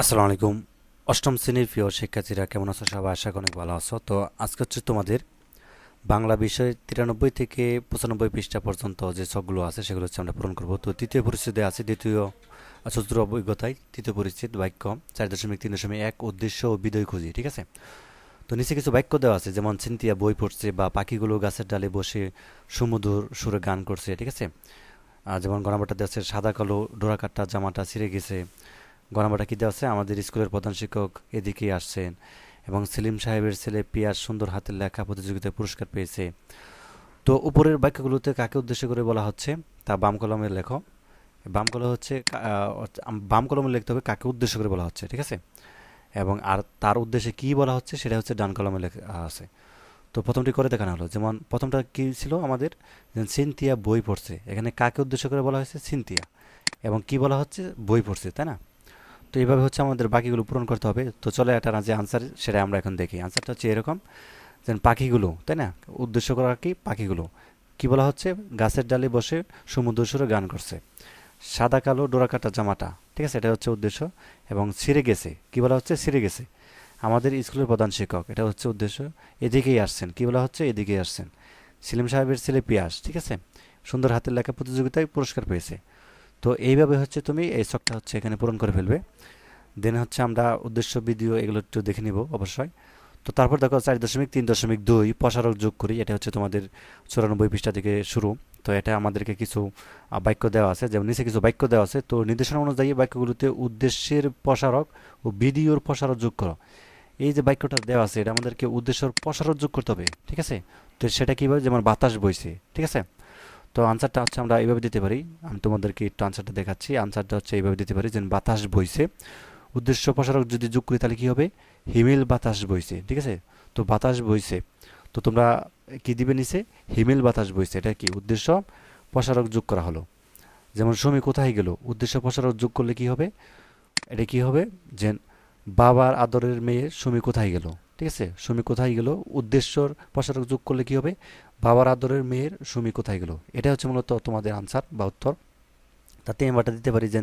আসসালামু আলাইকুম। অষ্টম শ্রেণির প্রিয় শিক্ষার্থীরা, কেমন আছো সবাই? আশা অনেক ভালো আছো। তো আজকে হচ্ছে তোমাদের বাংলা বিষয়ে তিরানব্বই থেকে পঁচানব্বই পৃষ্ঠা পর্যন্ত যে ছকগুলো আছে, সেগুলো হচ্ছে আমরা পূরণ করব। তো তৃতীয় পরিচ্ছেদে আছে দ্বিতীয় চতুর্থ অভিজ্ঞতায়, তৃতীয় পরিচ্ছেদ, বাক্য চার দশমিক তিন দশমিক এক, উদ্দেশ্য ও বিদয় খুঁজি, ঠিক আছে? তো নিচে কিছু বাক্য দেওয়া আছে, যেমন চিন্তিয়া বই পড়ছে বা, পাখিগুলো গাছের ডালে বসে সুমধুর সুরে গান করছে ঠিক আছে? যেমন গণাবাটা দেওয়া আছে, সাদা কালো ডোরাকাট্টা জামাটা ছিঁড়ে গেছে গণাবাটা কী দেওয়া আছে? আমাদের স্কুলের প্রধান শিক্ষক এদিকেই আসছেন এবং সেলিম সাহেবের ছেলে পিয়ার সুন্দর হাতের লেখা প্রতিযোগিতায় পুরস্কার পেয়েছে। তো উপরের বাক্যগুলোতে কাকে উদ্দেশ্য করে বলা হচ্ছে? তা বাম কলমে লেখো। বাম কলম হচ্ছে বাম কলমে লিখতে হবে কাকে উদ্দেশ্য করে বলা হচ্ছে, ঠিক আছে? এবং আর তার উদ্দেশ্যে কি বলা হচ্ছে সেটা হচ্ছে ডান কলমে লেখা আছে। তো প্রথমটি করে দেখানো হলো। যেমন প্রথমটা কি ছিল আমাদের? যে সিনথিয়া বই পড়ছে। এখানে কাকে উদ্দেশ্য করে বলা হয়েছে? সিনথিয়া। এবং কি বলা হচ্ছে? বই পড়ছে, তাই না? তো এইভাবে হচ্ছে আমাদের বাকিগুলো পূরণ করতে হবে। তো চলো এটা যে আনসার সেটা আমরা এখন দেখি। আনসারটা হচ্ছে এরকম, যেন পাখিগুলো, তাই না? উদ্দেশ্য করা কি? পাখিগুলো। কি বলা হচ্ছে? গাছের ডালে বসে সমুদ্র সুরে গান করছে। সাদা কালো ডোরাকাটা জামাটা, ঠিক আছে? এটা হচ্ছে উদ্দেশ্য। এবং ছিঁড়ে গেছে। কি বলা হচ্ছে? ছিঁড়ে গেছে। আমাদের স্কুলের প্রধান শিক্ষক, এটা হচ্ছে উদ্দেশ্য। এদিকেই আসছেন। কি বলা হচ্ছে? এদিকেই আসছেন। সেলিম সাহেবের ছেলে পিয়াস, ঠিক আছে? সুন্দর হাতের লেখা প্রতিযোগিতায় পুরস্কার পেয়েছে। তো এইভাবে হচ্ছে তুমি এই শখটা হচ্ছে এখানে পূরণ করে ফেলবে। দেন হচ্ছে আমরা উদ্দেশ্য ভিডিও এগুলো একটু দেখে নিব অবশ্যই। তো তারপর দেখো চার দশমিক, তিন দশমিক দুই প্রসারক যোগ করি, এটা হচ্ছে তোমাদের চুরানব্বই পৃষ্ঠা থেকে শুরু। তো এটা আমাদেরকে কিছু বাক্য দেওয়া আছে, যেমন নিচে কিছু বাক্য দেওয়া আছে। তো নির্দেশনা অনুযায়ী বাক্যগুলোতে উদ্দেশ্যের প্রসারক ও ভিডিওর প্রসারক যোগ করো। এই যে বাক্যটা দেওয়া আছে, এটা আমাদেরকে উদ্দেশ্যের প্রসারক যোগ করতে হবে, ঠিক আছে? তো সেটা কীভাবে? যেমন বাতাস বইছে, ঠিক আছে? তো আনসারটা হচ্ছে আমরা এইভাবে দিতে পারি। আমি তোমাদেরকে একটু আনসারটা দেখাচ্ছি। আনসারটা হচ্ছে এইভাবে দিতে পারি যে বাতাস বইছে। উদ্দেশ্য প্রসারক যদি যোগ করি তাহলে কী হবে? হিমেল বাতাস বইছে, ঠিক আছে? তো বাতাস বইছে। তো তোমরা কি দিবে নিচে? হিমেল বাতাস বইছে, এটা কি? উদ্দেশ্য প্রসারক যোগ করা হলো। যেমন সমী কোথায় গেল? উদ্দেশ্য প্রসারক যোগ করলে কি হবে? এটা কি হবে? যে বাবার আদরের মেয়ে সুমি কোথায় গেল? ঠিক আছে? সুমি কোথায় গেল? উদ্দেশ্যর প্রসারক যোগ করলে কি হবে? বাবার আদরের মেয়ের সুমি কোথায় গেল? এটা হচ্ছে মূলত তোমাদের আনসার বা উত্তর। তা তিন নাম্বারটা দিতে পারি যে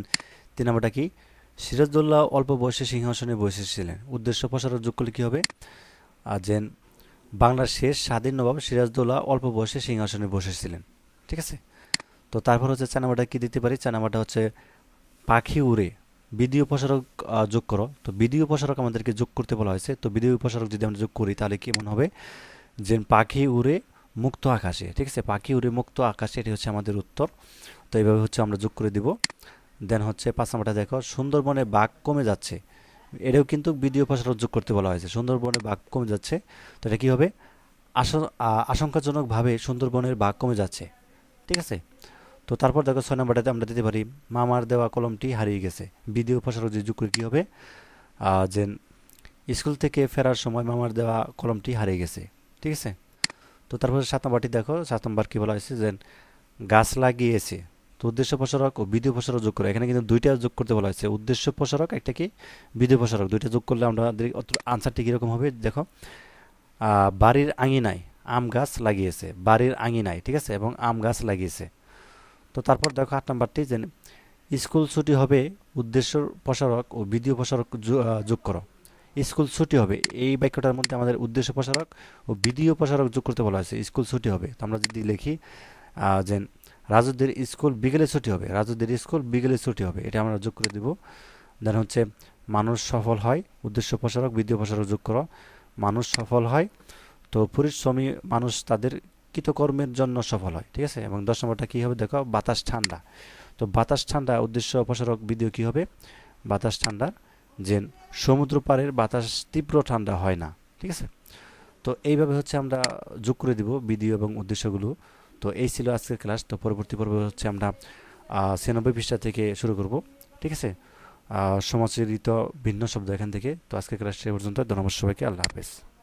তিন নাম্বারটা কি? সিরাজদৌল্লাহ অল্প বয়সে সিংহাসনে বসেছিলেন। উদ্দেশ্য প্রসারক যোগ করলে কি হবে? আর যে বাংলার শেষ স্বাধীন নবাব সিরাজদৌল্লাহ অল্প বয়সে সিংহাসনে বসেছিলেন। ঠিক আছে? তো তারপর হচ্ছে চার নাম্বারটা কি দিতে পারি? চার নাম্বারটা হচ্ছে পাখি উড়ে। বিদীয় প্রসারক যোগ করো। তো বিদীয় প্রসারক আমাদেরকে যোগ করতে বলা হয়েছে। তো বিদীয় প্রসারক যদি আমরা যোগ করি, তাহলে কেমন হবে? যে পাখি উড়ে মুক্ত আকাশে, ঠিক আছে? পাখি উড়ে মুক্ত আকাশে, এটি হচ্ছে আমাদের উত্তর। তো এইভাবে হচ্ছে আমরা যোগ করে দিব। দেন হচ্ছে পাঁচ নাম্বারটা দেখো, সুন্দরবনে বাঘ কমে যাচ্ছে। এটাও কিন্তু বিদীয় প্রসারক যোগ করতে বলা হয়েছে। সুন্দরবনে বাঘ কমে যাচ্ছে। তো এটা কী হবে? আশ- আশঙ্কাজনকভাবে সুন্দরবনের বাঘ কমে যাচ্ছে। ঠিক আছে? তো তারপর দেখো ছয় নম্বরটাতে আমরা দিতে পারি, মামার দেওয়া কলমটি হারিয়ে গেছে। প্রসারক যে যোগ করে কী হবে? যে স্কুল থেকে ফেরার সময় মামার দেওয়া কলমটি হারিয়ে গেছে, ঠিক আছে? তো তারপরে সাত নম্বরটি দেখো, সাত নম্বর কী বলা হয়েছে? যে গাছ লাগিয়েছে, তো উদ্দেশ্য প্রসারক ও বিদীয় প্রসারক যোগ করে। এখানে কিন্তু দুইটা যোগ করতে বলা হয়েছে, উদ্দেশ্য প্রসারক একটা কি? বিদীয় প্রসারক দুইটা যোগ করলে আমরা আনসারটি কীরকম হবে? দেখো বাড়ির আঙিনায় আম গাছ লাগিয়েছে, বাড়ির আঙিনায়, ঠিক আছে? এবং আম গাছ লাগিয়েছে। তো তারপর দেখো আট নম্বরটি যে স্কুল ছুটি হবে উদ্দেশ্য প্রসারক ও বিদীয় প্রসারক যোগ করো। স্কুল ছুটি হবে, এই বাক্যটার মধ্যে আমাদের উদ্দেশ্য প্রসারক ও বিদীয় প্রসারক যোগ করতে বলা হয়েছে, স্কুল ছুটি হবে। তো আমরা যদি লিখি যে রাজুদের স্কুল বিকেলে ছুটি হবে, রাজুদের স্কুল বিকেলে ছুটি হবে, এটা আমরা যোগ করে দিব। দেন হচ্ছে, মানুষ সফল হয়, উদ্দেশ্য প্রসারক বিদীয় প্রসারক যোগ করো। মানুষ সফল হয়, তো পরিশ্রমী মানুষ তাদের কৃতকর্মের জন্য সফল হয় ঠিক আছে? এবং দশ নম্বরটা কী হবে? দেখো বাতাস ঠান্ডা। তো বাতাস ঠান্ডা উদ্দেশ্য অপসারক বিধিও কী হবে? বাতাস ঠান্ডা। যে সমুদ্র পাড়ের বাতাস তীব্র ঠান্ডা হয় না ঠিক আছে? তো এইভাবে হচ্ছে আমরা যোগ করে দিব বিধি এবং উদ্দেশ্যগুলো। তো এই ছিল আজকের ক্লাস। তো পরবর্তী পর্বে হচ্ছে আমরা ছিয়ানব্বই পৃষ্ঠা থেকে শুরু করব ঠিক আছে? আহ, সমাজচরিত ভিন্ন শব্দ এখান থেকে। তো আজকের ক্লাস সে পর্যন্ত। ধন্যবাদ সবাইকে। আল্লাহ হাফেজ।